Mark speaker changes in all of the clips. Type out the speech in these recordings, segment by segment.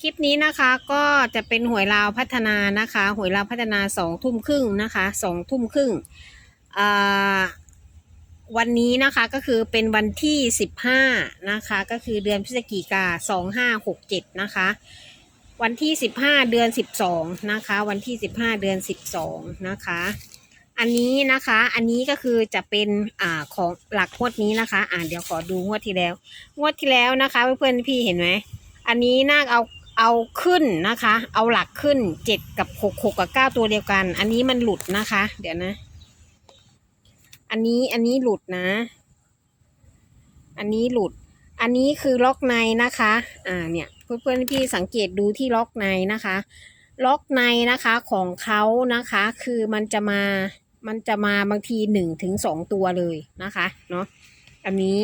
Speaker 1: คลิปนี้นะคะก็จะเป็นหวยลาวพัฒนานะคะหวยลาวพัฒนาสองทุ่มครึ่งนะคะสองทุ่มครึ่งวันนี้นะคะก็คือเป็นวันที่สิบห้านะคะก็คือเดือนพฤศจิกาสองห้าหกเจ็ดนะคะวันที่สิบห้าเดือนสิบสองนะคะวันที่สิบห้าเดือนสิบสองนะคะอันนี้นะคะอันนี้ก็คือจะเป็นอ่าของหลักงวดนี้นะคะอ่าเดี๋ยวขอดูงวดที่แล้ว งวดที่แล้วนะคะเพื่อนๆพี่เห็นไหมอันนี้นาคเอา เอาขึ้นนะคะ เอาหลักขึ้นเจ็ดกับหกหกกับเก้าตัวเดียวกัน อันนี้มันหลุดนะคะ เดี๋ยวนะ อันนี้อันนี้หลุดนะ อันนี้หลุด อันนี้คือล็อกในนะคะ อ่าเนี่ย เพื่อนๆพี่สังเกตดูที่ล็อกในนะคะ ล็อกในนะคะของเขานะคะ คือมันจะมามันจะมาบางทีหนึ่งถึงสองตัวเลยนะคะเนาะอันนี้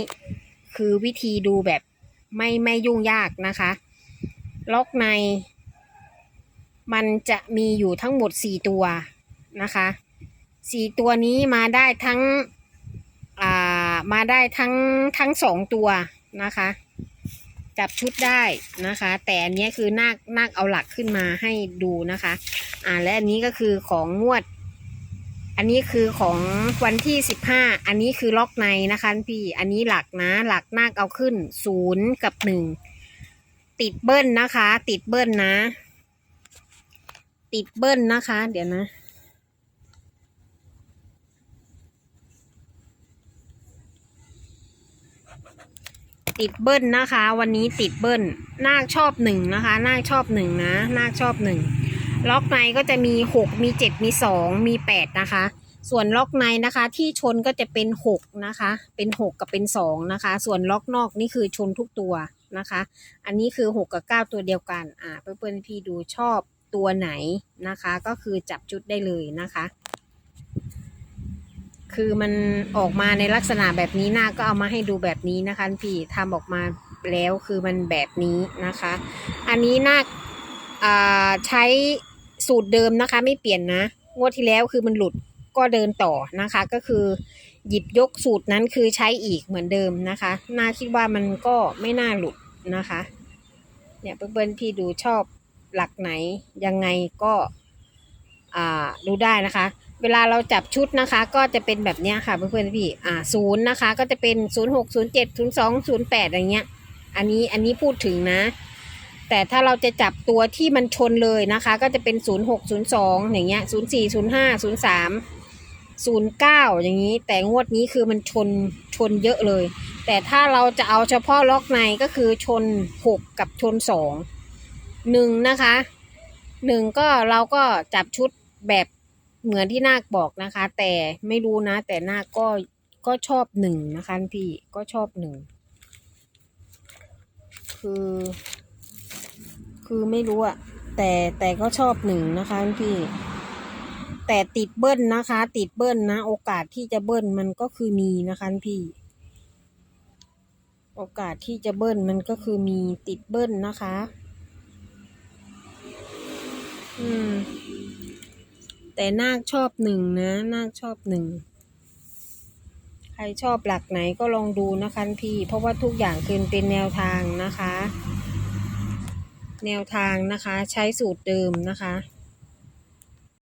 Speaker 1: คือวิธีดูแบบไม่ไม่ยุ่งยากนะคะ ล็อกใน มันจะมีอยู่ทั้งหมดสี่ตัวนะคะสี่ตัวนี้มาได้ทั้งอ่ามาได้ทั้งทั้งสองตัวนะคะ จับชุดได้นะคะ แต่อันนี้คือนาคนาคเอาหลักขึ้นมาให้ดูนะคะ อ่าและอันนี้ก็คือของงวด อันนี้คือของวันที่สิบห้าอันนี้คือล็อกในนะคะพี่อันนี้หลักนะหลักนาคเอาขึ้นศูนย์กับหนึ่ง ติดเบิ้ลนะคะ ติดเบิ้ลนะ ติดเบิ้ลนะคะ เดี๋ยวนะ ติดเบิ้ลนะคะ วันนี้ติดเบิ้ลนาคชอบหนึ่งนะคะ นาคชอบหนึ่งนะ นาคชอบหนึ่งล็อกในก็จะมีหกมีเจ็ดมีสองมีแปดนะคะ ส่วนล็อกในนะคะ ที่ชนก็จะเป็นหกนะคะ เป็นหกกับเป็นสองนะคะ ส่วนล็อกนอกนี่คือชนทุกตัว นะคะ อันนี้คือหกกับเก้าตัวเดียวกัน อ่าเพื่อนๆพี่ดูชอบตัวไหนนะคะ ก็คือจับจุดได้เลยนะคะ คือมันออกมาในลักษณะแบบนี้หน้าก็เอามาให้ดูแบบนี้นะคะพี่ทำออกมาแล้วคือมันแบบนี้นะคะ อันนี้หน้าอ่าใช้สูตรเดิมนะคะ ไม่เปลี่ยนนะ งวดที่แล้วคือมันหลุดก็เดินต่อนะคะ ก็คือหยิบยกสูตรนั้นคือใช้อีกเหมือนเดิมนะคะ น่าคิดว่ามันก็ไม่น่าหลุด นะคะ เนี่ยเพื่อนๆพี่ดูชอบหลักไหนยังไงก็ดูได้นะคะ เวลาเราจับชุดนะคะ ก็จะเป็นแบบนี้ค่ะเพื่อนๆพี่อ่าศูนย์นะคะ ก็จะเป็นศูนย์หกศูนย์เจ็ดศูนย์สองศูนย์แปดอะไรเงี้ย อันนี้อันนี้พูดถึงนะ แต่ถ้าเราจะจับตัวที่มันชนเลยนะคะ ก็จะเป็นศูนย์หกศูนย์สองอย่างเงี้ยศูนย์สี่ศูนย์ห้าศูนย์สามศูนย์เก้าอย่างนี้ แต่งวดนี้คือมันชนชนเยอะเลย แต่ถ้าเราจะเอาเฉพาะล็อกในก็คือชนหกกับชนสองหนึ่งนะคะหนึ่งก็เราก็จับชุดแบบเหมือนที่นาคบอกนะคะ แต่ไม่รู้นะ แต่นาคก็ก็ชอบหนึ่งนะคะพี่ก็ชอบหนึ่งคือ คือไม่รู้อะแต่แต่ก็ชอบหนึ่งนะคะพี่แต่ติดเบิ้ลนะคะ ติดเบิ้ลนะ โอกาสที่จะเบิ้ลมันก็คือมีนะคะพี่ โอกาสที่จะเบิ้ลมันก็คือมีติดเบิ้ลนะคะ อืม แต่นาคชอบหนึ่งนะ นาคชอบหนึ่ง ใครชอบหลักไหนก็ลองดูนะคะพี่ เพราะว่าทุกอย่างคือเป็นแนวทางนะคะ แนวทางนะคะ ใช้สูตรเดิมนะคะ